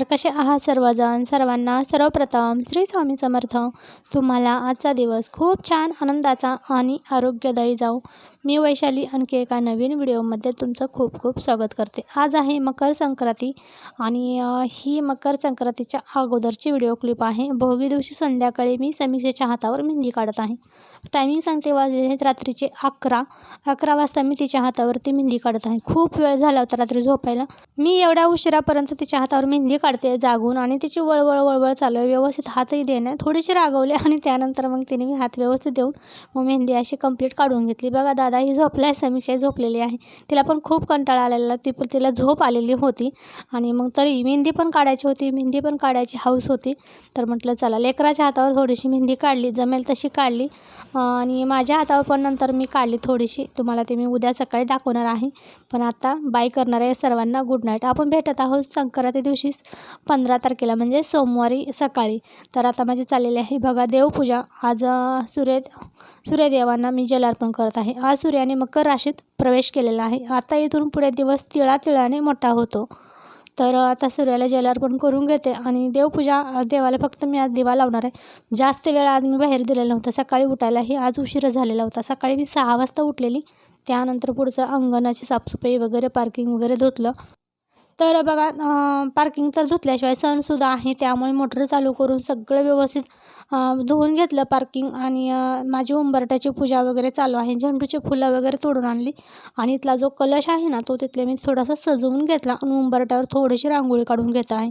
नमस्कार कसे आहात सर्वजण? सर्वांना सर्वप्रथम श्री स्वामी समर्थ. तुम्हाला आजचा दिवस खूप छान आनंदाचा आणि आरोग्यदायी जाऊ मी वैशाली आणखी एका नवीन व्हिडिओमध्ये तुमचं खूप खूप स्वागत करते. आज आहे मकर संक्रांती आणि ही मकर संक्रांतीच्या अगोदरची व्हिडिओ क्लिप आहे. भोगी दिवशी संध्याकाळी मी समीक्षेच्या हातावर मेहंदी काढत आहे. टायमिंग सांगते वाजले आहेत रात्रीचे अकरा. अकरा वाजता मी तिच्या हातावरती मेहंदी काढत आहे. खूप वेळ झाला होता रात्री झोपायला. मी एवढ्या उशिरापर्यंत तिच्या हातावर मेहंदी काढते जागून आणि तिची वळवळ वळवळ चालू आहे. व्यवस्थित हातही देणे थोडीशी रागवले आणि त्यानंतर मग तिने मी हात व्यवस्थित देऊन मग मेहंदी अशी कंप्लीट काढून घेतली. बघा दादा ही झोपला आहे समीक्षा झोपलेली आहे. तिला पण खूप कंटाळा आलेला ती पण तिला झोप आलेली होती. आणि मग तरी मेहंदी पण काढायची होती मेहंदी पण काढायची हाऊस होती. तर म्हटलं चला लेकराच्या हातावर थोडीशी मेहंदी काढली जमेल तशी काढली. आणि माझ्या हातावर पण नंतर मी काढली थोडीशी. तुम्हाला ते मी उद्या सकाळी दाखवणार आहे. पण आता बाय करणार आहे सर्वांना गुड नाईट आपण भेटत आहोत संक्रांती दिवशी पंधरा तारखेला म्हणजे सोमवारी सकाळी. तर आता माझी चाललेली आहे बघा देवपूजा. आज सूर्य सूर्यदेवांना मी जलार्पण करत आहे. आज सूर्याने मकर राशीत प्रवेश केलेला आहे. आता इथून पुढे दिवस तिळा तिळाने मोठा होतो. तर आता सूर्याला जलार्पण करून घेते आणि देवपूजा देवाला फक्त मी आज दिवा लावणार आहे. जास्त वेळ आज मी बाहेर दिलेला नव्हता. सकाळी उठायलाही आज उशीर झालेला होता. सकाळी मी सहा वाजता उठलेली. त्यानंतर पुढचं अंगणाची साफसफाई वगैरे पार्किंग वगैरे धुतलं. तर बघा पार्किंग तर धुतल्याशिवाय सणसुद्धा आहे. त्यामुळे मोटर चालू करून सगळं व्यवस्थित धुवून घेतलं पार्किंग आणि माझी उंबरट्याची पूजा वगैरे चालू आहे. झेंडूची फुलं वगैरे तोडून आणली. आणि इथला जो कलश आहे ना तो तिथले मी थोडासा सजवून घेतला आणि उंबरट्यावर थोडीशी रांगोळी काढून घेत आहे.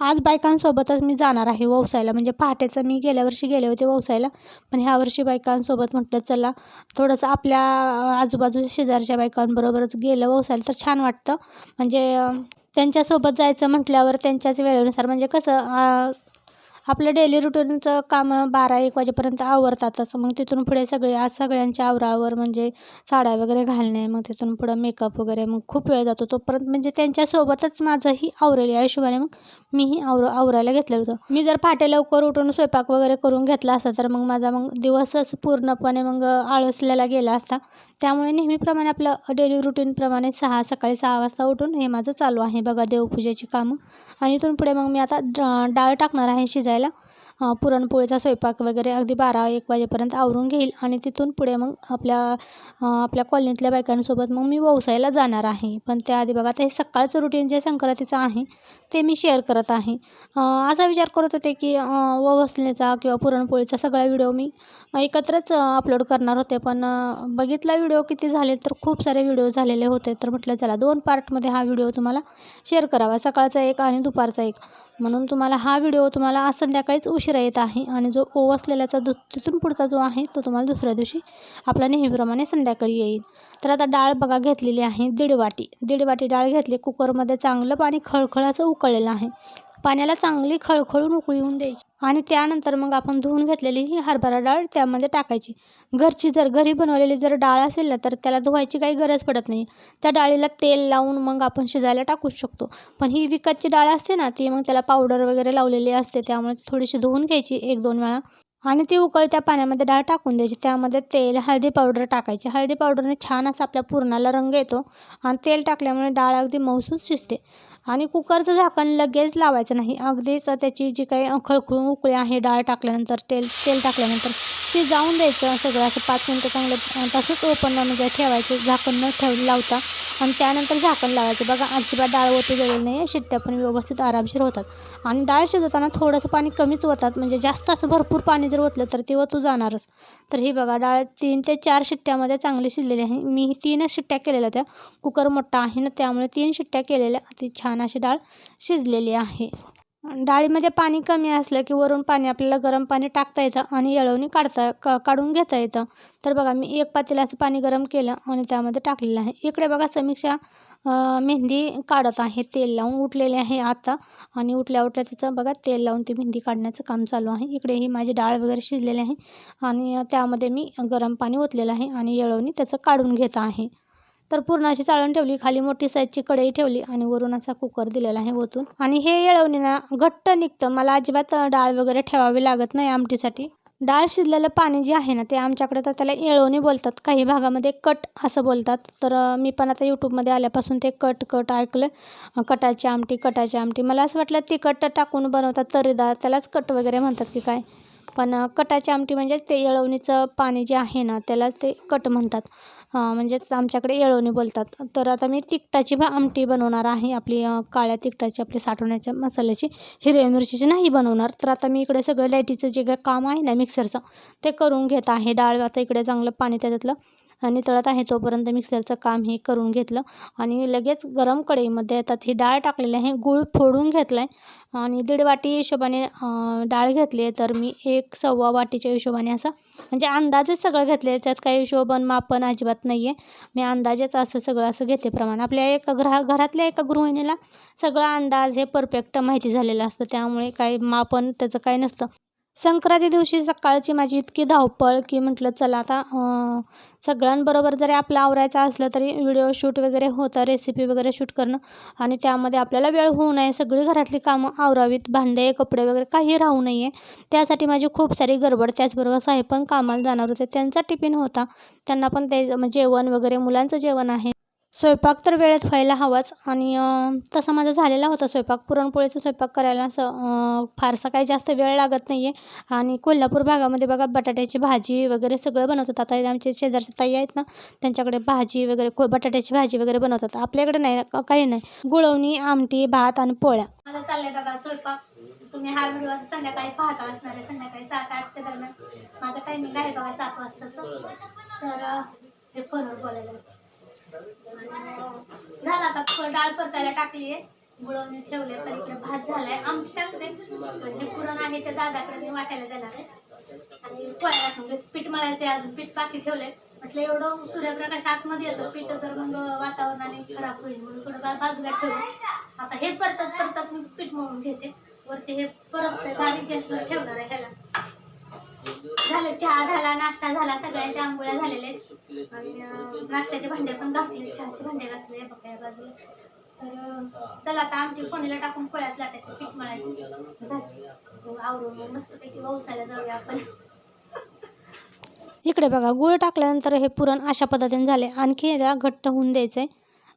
आज बायकांसोबतच मी जाणार आहे वसायला म्हणजे पहाटेचं मी गेल्या वर्षी गेले होते वसायला पण ह्या वर्षी बायकांसोबत म्हटलं चला थोडंसं आपल्या आजूबाजूच्या शेजारच्या बायकांबरोबरच गेलं वसायला तर छान वाटतं. म्हणजे त्यांच्यासोबत जायचं म्हटल्यावर त्यांच्याच वेळेनुसार म्हणजे कसं आपलं डेली रुटीनचं कामं बारा एक वाजेपर्यंत आवरतातच. मग तिथून पुढे सगळे आज सगळ्यांच्या आवरावर म्हणजे साड्या वगैरे घालणे मग तिथून पुढं मेकअप वगैरे मग खूप वेळ जातो तोपर्यंत. म्हणजे त्यांच्यासोबतच माझंही आवरेल या हिशोबाने मग मीही आवर आवरायला घेतलं होतं. मी जर पहाटे लवकर उठून स्वयंपाक वगैरे करून घेतला असता तर मग माझा मग दिवसच पूर्णपणे मग आळसलेला गेला असता. त्यामुळे नेहमीप्रमाणे आपलं डेली रुटीनप्रमाणे सहा सकाळी सहा वाजता उठून हे माझं चालू आहे. बघा देवपूजेची कामं. आणि इथून पुढे मग मी आता डाळ टाकणार आहे शिजायला. करायला पुरणपोळीचा स्वयंपाक वगैरे अगदी बारा एक वाजेपर्यंत आवरून घेईल आणि तिथून पुढे मग आपल्या आपल्या कॉलनीतल्या बायकांसोबत मग मी व्यवसायाला जाणार आहे. पण त्याआधी बघा आता हे सकाळचं रुटीन जे संक्रांतीचं आहे ते मी शेअर करत आहे. असा विचार करत होते की अं, ववसण्याचा किंवा पुरणपोळीचा सगळा व्हिडिओ मी एकत्रच अपलोड करणार होते. पण बघितला व्हिडिओ किती झाले तर खूप सारे व्हिडिओ झालेले होते. तर म्हटलं चला दोन पार्टमध्ये हा व्हिडिओ तुम्हाला शेअर करावा. सकाळचा एक आणि दुपारचा एक. म्हणून तुम्हाला हा व्हिडिओ तुम्हाला आज संध्याकाळीच उशिरा येत आहे आणि जो ओवसलेल्याचा दु तिथून पुढचा जो आहे तो तुम्हाला दुसऱ्या दिवशी आपला नेहमीप्रमाणे संध्याकाळी येईल. तर आता डाळ बघा घेतलेली आहे दीड वाटी दीड वाटी डाळ घेतली कुकरमध्ये चांगलं पाणी खळखळाचं उकळलेलं आहे. पाण्याला चांगली खळखळून उकळी येऊन द्यायची. आणि त्यानंतर मग आपण धुवून घेतलेली ही हरभरा डाळ त्यामध्ये टाकायची. घरची जर घरी बनवलेली जर डाळ असेल ना तर त्याला धुवायची काही गरज पडत नाही. त्या डाळीला तेल लावून मग आपण शिजायला टाकूच शकतो. पण ही विकतची डाळ असते ना ती मग त्याला पावडर वगैरे लावलेली असते त्यामुळे थोडीशी धुवून घ्यायची एक दोन वेळा. आणि ती उकळत्या पाण्यामध्ये डाळ टाकून द्यायची. त्यामध्ये तेल हळदी पावडर टाकायची. हळदी पावडरने छान असा आपल्या पुरणाला रंग येतो. आणि तेल टाकल्यामुळे डाळ अगदी मऊसूत शिजते. आणि कुकरचं झाकण लगेच लावायचं नाही. अगदीच त्याची जी काही खळखळून उकळी आहे डाळ टाकल्यानंतर तेल तेल टाकल्यानंतर ते जाऊन द्यायचं सगळं असं पाच मिनटं चांगलं तसंच ओपन म्हणजे ठेवायचं. झाकण न ठेव लावता. आणि त्यानंतर झाकण लावायचं. बघा अजिबात डाळ ओतू गेलेली नाही आहे शिट्ट्या पण व्यवस्थित आरामशीर होतात. आणि डाळ शिजवताना थोडंसं पाणी कमीच होतात म्हणजे जास्त असं भरपूर पाणी जर ओतलं तर ते ओतू जाणारच. तर ही बघा डाळ तीन ते चार शिट्ट्यामध्ये चांगली शिजलेली आहे. मी तीनच शिट्ट्या केलेल्या त्या कुकर मोठा आहे ना त्यामुळे तीन शिट्ट्या केलेल्या. अति छान अशी डाळ शिजलेली आहे. डाळीमध्ये पाणी कमी असलं की वरून पाणी आपल्याला गरम पाणी टाकता येतं आणि येळवणी काढता का काढून घेता येतं. तर बघा मी एक पातेल्याचं पाणी गरम केलं आणि त्यामध्ये टाकलेलं आहे. इकडे बघा समीक्षा मेहंदी काढत आहे. तेल लावून उठलेले आहे आता आणि उठल्या उठल्या तिचं बघा तेल लावून ती मेहंदी काढण्याचं काम चालू आहे. इकडे ही माझी डाळ वगैरे शिजलेली आहे आणि त्यामध्ये मी गरम पाणी ओतलेलं आहे आणि येळवणी त्याचं काढून घेत आहे. तर पूर्ण अशी चाळण ठेवली खाली मोठी साईजची कढई ठेवली आणि वरून असा कुकर दिलेला आहे ओतून. आणि हे येळवणी ना घट्ट निघतं. मला अजिबात डाळ वगैरे ठेवावी लागत नाही आमटीसाठी. डाळ शिजलेलं पाणी जे आहे ना ते आमच्याकडे तर त्याला येळवणी बोलतात. काही भागामध्ये कट असं बोलतात. तर मी पण आता यूट्यूबमध्ये आल्यापासून ते कट कट ऐकलं. कटाची आमटी कटाची आमटी. मला असं वाटलं तिखट टाकून बनवतात तरीदार त्यालाच कट वगैरे म्हणतात की काय? पण कटाची आमटी म्हणजे ते येळवणीचं पाणी जे आहे ना त्यालाच ते कट म्हणतात. म्हणजेच आमच्याकडे येळवणी बोलतात. तर आता मी तिखटाची आमटी बनवणार आहे. आपली काळ्या तिखटाची आपली साठवण्याच्या मसाल्याची. हिरव्या मिरचीची नाही बनवणार. तर आता मी इकडे सगळं लाईटीचं जे काही काम आहे ना मिक्सरचं ते करून घेत आहे. डाळ आता इकडे चांगलं पाणी त्याच्यातलं आणि तळत आहे तोपर्यंत मिक्सरचं काम हे करून घेतलं. आणि लगेच गरम कढईमध्ये येतात ही डाळ टाकलेली आहे. गूळ फोडून घेतला आहे आणि दीड वाटी हिशोबाने डाळ घेतली आहे. तर मी एक सव्वा वाटीच्या हिशोबाने असं म्हणजे अंदाजेच सगळं घेतलं याच्यात काही हिशोबन मापन अजिबात नाही आहे मी अंदाजेच असं सगळं असं घेते प्रमाण. आपल्या एका ग्रह घरातल्या एका गृहिणीला सगळा अंदाज हे परफेक्ट माहिती झालेलं असतं. त्यामुळे काही मापन त्याचं काही नसतं. संक्रांती दिवशी सकाळची माझी इतकी धावपळ की म्हटलं चला आता सगळ्यांबरोबर जरी आपलं आवरायचं असलं तरी व्हिडिओ शूट वगैरे होतं रेसिपी वगैरे शूट करणं आणि त्यामध्ये आपल्याला वेळ होऊ नये सगळी घरातली कामं आवरावीत भांडे कपडे वगैरे काही राहू नये. त्यासाठी माझी खूप सारी गडबड त्याचबरोबर साहेब पण कामाला जाणार होते त्यांचा टिफिन होता. त्यांना पण ते जेवण वगैरे मुलांचं जेवण आहे. स्वयंपाक तर वेळेत व्हायला हवाच आणि तसा माझा झालेला होता स्वयंपाक. पुरणपोळीचा स्वयंपाक करायला असं फारसा काही जास्त वेळ लागत नाही आहे आणि कोल्हापूर भागामध्ये बघा बटाट्याची भाजी वगैरे सगळं बनवतात. आता आमचे शेजारचे ताई आहेत ना त्यांच्याकडे भाजी वगैरे को बटाट्याची भाजी वगैरे बनवतात. आपल्याकडे नाही काही नाही. गुळवणी आमटी भात आणि पोळ्या. माझा बघा स्वयंपाक. तुम्ही हा व्हिडिओ संध्याकाळी पाहता असणार आहे. संध्याकाळी सात आठच्या दरम्यान. माझा टायमिंग आहे बघा सात वाजताचं. तर हे फोनवर बोलायला झाला आता प- डाळ परतायला टाकली आहे गुळवणी ठेवले पण इकडे भात झालाय. आमच्याकडे टाकते म्हणजे हे पुरण आहे ते दादाकडे मी वाटायला देणार आहे. आणि पोळ्या टाकून पीठ मळायचे अजून पीठ बाकी ठेवलंय. म्हटलं एवढं सूर्यप्रकाश आतमध्ये येतो पीठ तर मग वातावरणाने खराब होईल म्हणून थोडं बाजूला ठेवलं आता हे परतत परतत मी पीठ मळून घेते. वरती हे परत बारीक गॅसवर ठेवणार आहे ह्याला. झालं चहा झाला नाश्ता झाला सगळ्यांच्या आंघोळ्या झालेल्या आहेत. आणि नाश्त्याचे भांडे पण घासले चहाचे भांडे घासले बघा या बाजूला. तर चला आता आमटी कोणीला टाकून पोळ्यात लाटायचे पीठ मळायचं. झालं आवरून मग मस्तपैकी पावसाळ्या जाऊया आपण. इकडे बघा गुळ टाकल्यानंतर हे पुरण अशा पद्धतीने झाले. आणखी याला घट्ट होऊन द्यायचं आहे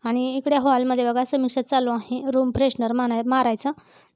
आणि इकडे हॉलमध्ये बघा समीक्षा चालू आहे. रूम फ्रेशनर माना मारायचं.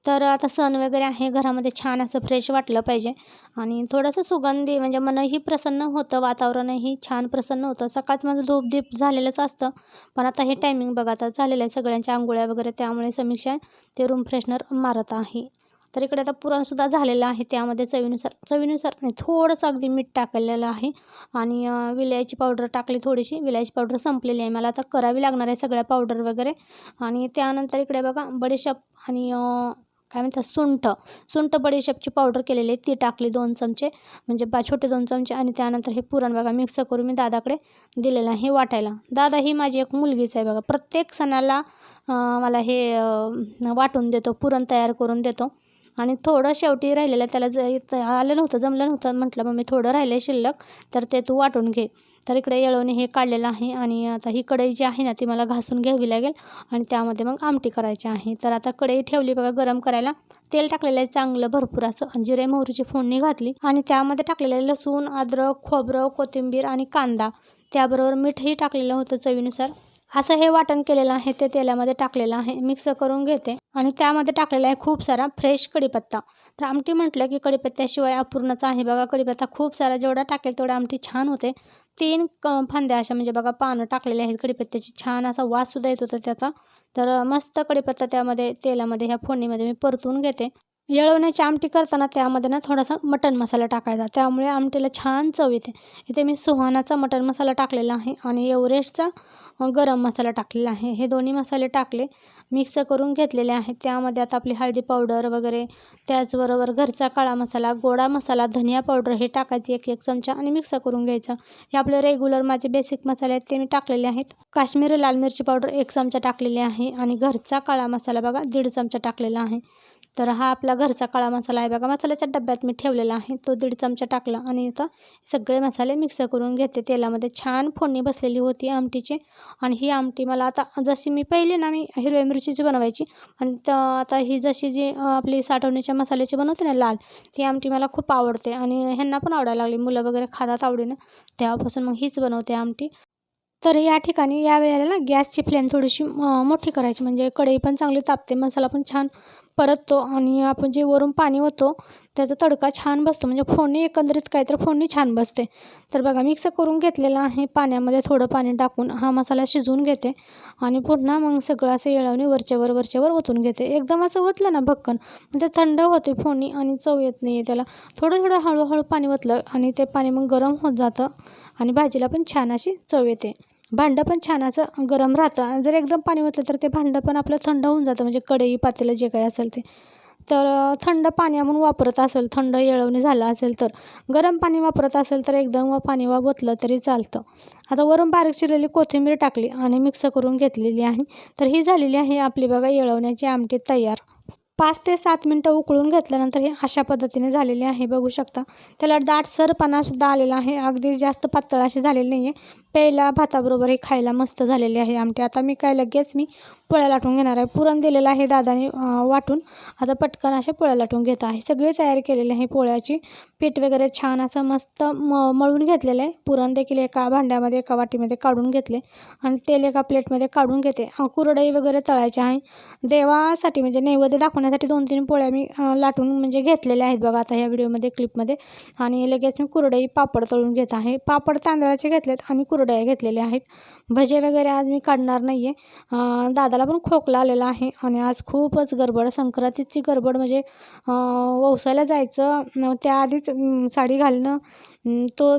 तर आता सण वगैरे आहे. घरामध्ये छान असं फ्रेश वाटलं पाहिजे. आणि थोडंसं सुगंधी म्हणजे मनही प्रसन्न होतं वातावरणही छान प्रसन्न होतं. सकाळचं माझं धूपदीप झालेलंच असतं. पण आता हे टायमिंग बघा आता झालेलं आहे सगळ्यांच्या आंघोळ्या वगैरे त्यामुळे समीक्षा ते रूम फ्रेशनर मारत आहे. तर इकडे आता पुरणसुद्धा झालेलं आहे. त्यामध्ये चवीनुसार चवीनुसार नाही थोडंसं अगदी मीठ टाकलेलं आहे. आणि विलायची पावडर टाकली थोडीशी. विलायची पावडर संपलेली आहे. मला आता करावी लागणार आहे सगळ्या पावडर वगैरे. आणि त्यानंतर इकडे बघा बडीशेप आणि काय म्हणतात सुंठ. सुंठ बडीशेपची पावडर केलेली आहे. ती टाकली दोन चमचे. म्हणजे बा छोटे दोन चमचे. आणि त्यानंतर हे पुरण बघा मिक्स करून मी दादाकडे दिलेलं आहे वाटायला. दादा ही माझी एक मुलगीच आहे बघा. प्रत्येक सणाला मला हे वाटून देतो पुरण तयार करून देतो. आणि थोडं शेवटी राहिलेलं त्याला ज आलं नव्हतं जमलं नव्हतं म्हटलं मग मी थोडं राहिलं शिल्लक तर ते तू वाटून घे. तर इकडे येळवणी हे काढलेलं आहे आणि आता ही कढई जी आहे ना ती मला घासून घ्यावी लागेल आणि त्यामध्ये मग आमटी करायची आहे. तर आता कढई ठेवली बघा गरम करायला. तेल टाकलेलं आहे चांगलं भरपूर असं. आणि जिरे मोहरीची फोडणी घातली आणि त्यामध्ये टाकलेलं आहे लसूण अद्रक खोबरं कोथिंबीर आणि कांदा. त्याबरोबर मीठही टाकलेलं होतं चवीनुसार. असं हे वाटण केलेलं आहे ते तेलामध्ये टाकलेलं आहे. मिक्स करून घेते आणि त्यामध्ये टाकलेला आहे खूप सारा फ्रेश कढीपत्ता. तर आमटी म्हटलं की कढीपत्त्याशिवाय अपूर्णच आहे. बघा कढीपत्ता खूप सारा जेवढा टाकेल तेवढा आमटी छान होते. तीन क फांद्या अशा म्हणजे बघा पानं टाकलेले आहेत. कढीपत्त्याची छान असा वाससुद्धा येत होता त्याचा. तर मस्त कढीपत्ता त्यामध्ये तेलामध्ये ह्या फोडणीमध्ये मी परतून घेते. येळवण्याची आमटी करताना त्यामध्ये ना थोडासा मटण मसाला टाकायचा. त्यामुळे आमटीला छान चव येते. इथे मी सुहानाचा मटण मसाला टाकलेला आहे आणि एवरेस्टचा गरम मसाला टाकलेला आहे. हे दोन्ही मसाले टाकले मिक्स करून घेतलेले आहेत. त्यामध्ये आता आपली हळदी पावडर वगैरे त्याचबरोबर घरचा काळा मसाला गोडा मसाला धनिया पावडर हे टाकायची एक एक चमचा आणि मिक्स करून घ्यायचं. हे आपले रेग्युलर माझे बेसिक मसाले आहेत ते मी टाकलेले आहेत. काश्मीरी लाल मिरची पावडर एक चमचा टाकलेली आहे आणि घरचा काळा मसाला बघा दीड चमचा टाकलेला आहे. तर हा आपला घरचा काळा मसाला आहे बघा. मसाल्याच्या डब्यात मी ठेवलेला आहे. तो दीड चमचा टाकला आणि आता सगळे मसाले मिक्स करून घेते. तेलामध्ये छान फोडणी बसलेली होती आमटीची. आणि ही आमटी मला आता जशी मी पहिली ना मी हिरव्या मिरचीची बनवायची. आणि आता ही जशी जी आपली साठवणीच्या मसाल्याची बनवते ना लाल ती आमटी मला खूप आवडते. आणि ह्यांना पण आवडायला लागली. मुलं वगैरे खातात आवडीनं. तेव्हापासून मग हीच बनवते आमटी. तर या ठिकाणी या वेळेला ना गॅसची फ्लेम थोडीशी मोठी करायची. म्हणजे कढई पण चांगली तापते. मसाला पण छान परततो आणि आपण जे वरून पाणी होतो त्याचा तडका छान बसतो. म्हणजे फोडणी एकंदरीत काय तर फोडणी छान बसते. तर बघा मिक्स करून घेतलेलं आहे पाण्यामध्ये थोडं पाणी टाकून. हा मसाला शिजवून घेते आणि पुन्हा मग सगळं असं येळवणी वरच्यावर वरच्यावर ओतून घेते. एकदम असं ओतलं ना भक्कन म्हणजे ते थंड होते फोडणी आणि चव येत नाही आहे त्याला. थोडं थोडं हळूहळू पाणी ओतलं आणि ते पाणी मग गरम होत जातं आणि भाजीला पण छान अशी चव येते. भांडं पण छान असं गरम राहतं. जर एकदम पाणी ओतलं तर ते भांडं पण आपलं थंड होऊन जातं. म्हणजे कढई पातेलं जे काही असेल ते. तर थंड पाणी आपण वापरत असेल थंड येळवणी झालं असेल तर. गरम पाणी वापरत असेल तर एकदम व पाणी वा ओतलं तरी चालतं. आता वरून बारीक चिरलेली कोथिंबीर टाकली आणि मिक्स करून घेतलेली आहे. तर ही झालेली आहे आपली बघा येळवण्याची आमटी तयार. पाच ते सात मिनटं उकळून घेतल्यानंतर हे अशा पद्धतीने झालेली आहे. बघू शकता. त्याला दाटसरपणासुद्धा आलेला आहे. अगदी जास्त पातळ अशी झालेली नाही आहे प्यायला भाताबरोबर हे खायला मस्त झालेली आहे आमटी. आता मी काय लगेच मी पोळ्या लाटून घेणार आहे. पुरण दिलेलं आहे दादाने वाटून. आता पटकन अशा पोळ्या लाटून घेत आहे. सगळी तयारी केलेली आहे पोळ्याची. पीठ वगैरे छान असं मस्त म मळून घेतलेलं आहे. पुरण देखील एका भांड्यामध्ये एका वाटीमध्ये काढून घेतले. आणि तेल एका प्लेटमध्ये काढून घेते. कुरडई वगैरे तळायची आहे. देवासाठी म्हणजे नैवेद्य दाखवण्यासाठी दोन तीन पोळ्या मी लाटून म्हणजे घेतलेल्या आहेत बघा आता ह्या व्हिडिओमध्ये क्लिपमध्ये. आणि लगेच मी कुरडई पापड तळून घेत आहे. पापड तांदळाचे घेतलेत आणि कुरडया घेतलेल्या आहेत. भजे वगैरे आज मी काढणार नाही आहे दादाला पण खोकला आलेला आहे आणि आज खूपच गडबड संक्रांतीची गडबड म्हणजे वसायला जायचं. त्याआधीच साडी घालणं तो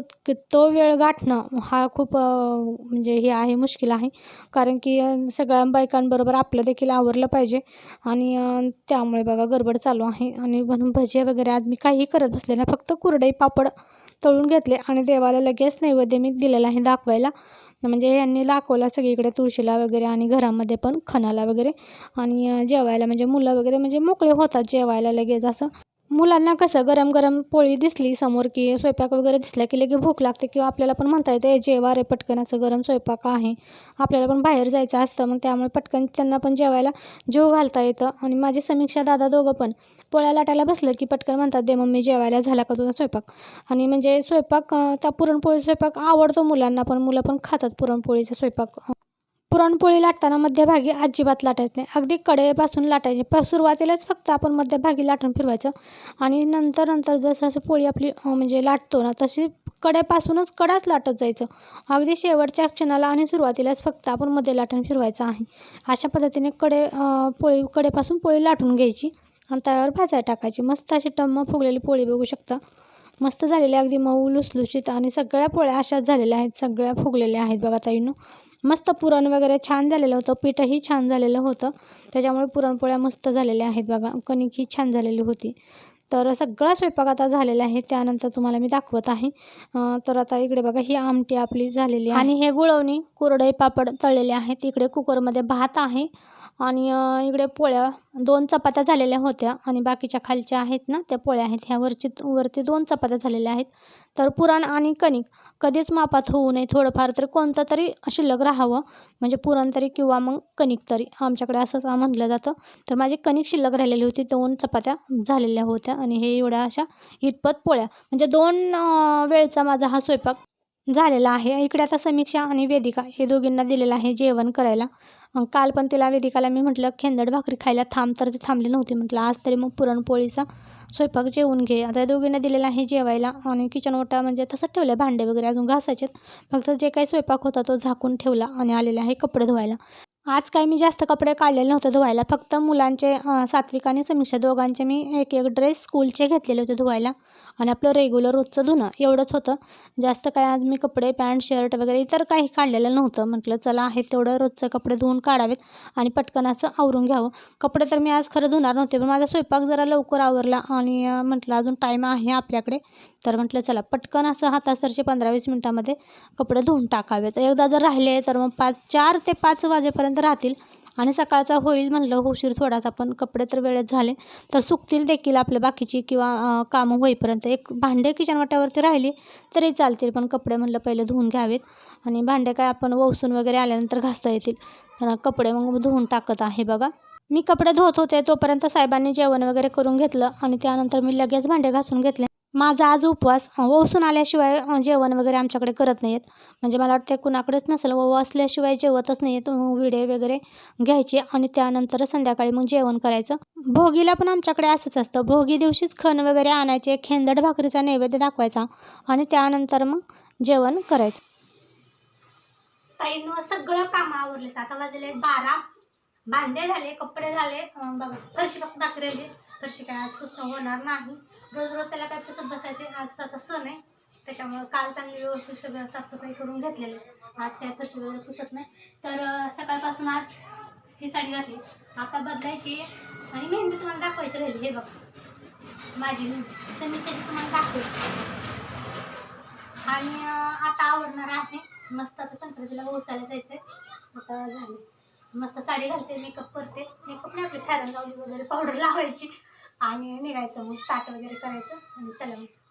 तो वेळ गाठणं हा खूप म्हणजे हे आहे मुश्किल आहे. कारण की सगळ्या बायकांबरोबर आपलं देखील आवरलं पाहिजे आणि त्यामुळे बघा गडबड चालू आहे. आणि म्हणून भजे वगैरे आज मी काही करत बसले नाही. फक्त कुरडई पापड तळून घेतले आणि देवाला लगेच नैवेद्य मी दिलेला आहे दाखवायला. म्हणजे यांनी दाखवला सगळीकडे तुळशीला वगैरे आणि घरामध्ये पण खणाला वगैरे आणि जेवायला म्हणजे मुलं वगैरे म्हणजे मोकळे होतात जेवायला लगेच असं. मुलांना कसं गरम गरम पोळी दिसली समोर की स्वयंपाक वगैरे दिसला की लगे भूक लागते किंवा आपल्याला पण म्हणता येते जेवा रे पटकन असं गरम स्वयंपाक आहे. आपल्याला पण बाहेर जायचं असतं मग त्यामुळे पटकन त्यांना पण जेवायला जेव घालता येतं. आणि माझी समीक्षा दादा दोघं पण पोळ्या लाटायला बसलं की पटकन म्हणतात दे मम्मी जेवायला झाला का तुझा स्वयंपाक? आणि म्हणजे स्वयंपाक त्या पुरणपोळी स्वयंपाक आवडतो मुलांना पण मुलं पण खातात पुरणपोळीचा स्वयंपाक. पुरणपोळी लाटताना मध्यभागी अजिबात लाटायचं नाही. अगदी कडेपासून लाटायची. प सुरुवातीलाच फक्त आपण मध्यभागी लाटून फिरवायचं. आणि नंतर नंतर जसं असं पोळी आपली म्हणजे लाटतो ना तशी कडेपासूनच कडाच लाटत जायचं. अगदी शेवटच्या क्षणाला आणि सुरुवातीलाच फक्त आपण मध्ये लाटून फिरवायचं आहे. अशा पद्धतीने कडे पोळी कडेपासून पोळी लाटून घ्यायची आणि त्यावर भाजायला टाकायची. मस्त अशी टम्म फुगलेली पोळी बघू शकता. मस्त झालेली अगदी मऊ लुसलुशीत आणि सगळ्या पोळ्या अशाच झालेल्या आहेत. सगळ्या फुगलेल्या आहेत बघा ताईनं. मस्त पुरण वगैरे छान झालेलं होतं. पीठही छान झालेलं होतं. त्याच्यामुळे पुरणपोळ्या मस्त झालेल्या आहेत बघा. कणिकही छान झालेली होती. तर सगळा स्वयंपाक आता झालेला आहे. त्यानंतर तुम्हाला मी दाखवत आहे. तर आता इकडे बघा ही आमटी आपली झालेली आणि हे गुळवणी कुरडई पापड तळलेले आहेत. इकडे कुकरमध्ये भात आहे. आणि इकडे पोळ्या दोन चपात्या झालेल्या होत्या आणि बाकीच्या खालच्या आहेत ना त्या पोळ्या आहेत. ह्या वरची वरती दोन चपात्या झालेल्या आहेत. तर पुरण आणि कणिक कधीच मापात होऊ नये. थोडंफार तर कोणतं तरी शिल्लक राहावं. म्हणजे पुरण तरी किंवा मग कणिक तरी. आमच्याकडे असंच म्हटलं जातं. तर माझी कणिक शिल्लक राहिलेली होती. दोन चपात्या झालेल्या होत्या आणि हे एवढ्या अशा इतपत पोळ्या. म्हणजे दोन वेळचा माझा हा स्वयंपाक झालेला आहे. इकडे आता समीक्षा आणि वेदिका हे दोघींना दिलेलं आहे जेवण करायला. काल पण तिला वेदिकाला मी म्हटलं खेंदड भाकरी खायला थांब तर ती थांबली नव्हती. म्हटलं आज तरी मग पुरणपोळीचा स्वयंपाक जेवून घे. आता या दोघींना दिलेला आहे जेवायला आणि किचन ओटा म्हणजे तसं ठेवलं भांडे वगैरे अजून घासायचेत. फक्त जे काही स्वयंपाक होता तो झाकून ठेवला आणि आलेला आहे कपडे धुवायला. आज काही मी जास्त कपडे काढलेले नव्हते धुवायला. फक्त मुलांचे सात्विक आणि समीक्षा दोघांचे मी एक एक ड्रेस स्कूलचे घेतलेले होते धुवायला. आणि आपलं रेग्युलर रोजचं धुणं एवढंच होतं. जास्त काय आज मी कपडे पॅन्ट शर्ट वगैरे इतर काही काढलेलं नव्हतं. म्हटलं चला आहे तेवढं रोजचं कपडे धुवून काढावेत आणि पटकन असं आवरून घ्यावं. कपडे तर मी आज खरं धुणार नव्हते पण माझा स्वयंपाक जरा लवकर आवरला आणि म्हटलं अजून टाईम आहे आपल्याकडे. तर म्हटलं चला पटकन असं हातासरचे पंधरा वीस मिनटामध्ये कपडे धुवून टाकावेत. एकदा जर राहिले तर मग पाच चार ते पाच वाजेपर्यंत राहतील. आणि सकाळचा होईल म्हणलं उशीर थोडासा पण कपडे तर वेळेत झाले. तर सुकतील देखील आपल्या बाकीची किंवा कामं होईपर्यंत. एक भांडे किचन वाट्यावरती राहिली तरी चालतील पण कपडे म्हणलं पहिले धुवून घ्यावेत. आणि भांडे काय आपण वसून वगैरे आल्यानंतर घासता येतील. तर कपडे मग धुवून टाकत आहे बघा. मी कपडे धुवत होते तोपर्यंत साहेबांनी जेवण वगैरे करून घेतलं आणि त्यानंतर मी लगेच भांडे घासून घेतले. माझा आज उपवास ओसून आल्याशिवाय जेवण वगैरे आमच्याकडे करत नाही आहेत म्हणजे मला वाटतं कुणाकडेच नसेल व असल्याशिवाय जेवतच नाही आहेत विडे वगैरे घ्यायचे आणि त्यानंतर संध्याकाळी मग जेवण करायचं. भोगीला पण आमच्याकडे असंच असतं. भोगी दिवशीच खण वगैरे आणायचे खेंदड भाकरीचा नैवेद्य दाखवायचा आणि त्यानंतर मग जेवण करायचं. सगळं काम आवरले आता वाजले बारा. भांडे झाले कपडे झाले. बघा फरशी फक्त दाखवलेली फरशी काय आज पुस्तक होणार नाही. रोज रोज त्याला काय पुसत बसायचे आज आता सण आहे. त्याच्यामुळं काल चांगली व्यवस्थित सगळं साफसफाई करून घेतलेलं आज काय कशी वगैरे पुसत नाही. तर सकाळपासून आज ही साडी घातली. आता बदलायची आणि मेहंदी तुम्हाला दाखवायची राहिली. हे बघ. माझी मेहंदी. समीक्षाची तुम्हाला दाखवते. आणि आता आवडणार आहे. मस्त आता संक्रांतीला ओसायला जायचंय. आता झाली. मस्त साडी घालते मेकअप करते. मेकअप नाही आपली फॅरन लावली वगैरे पावडर लावायची. आणि निघायचं मग ताट वगैरे करायचं आणि चला मग.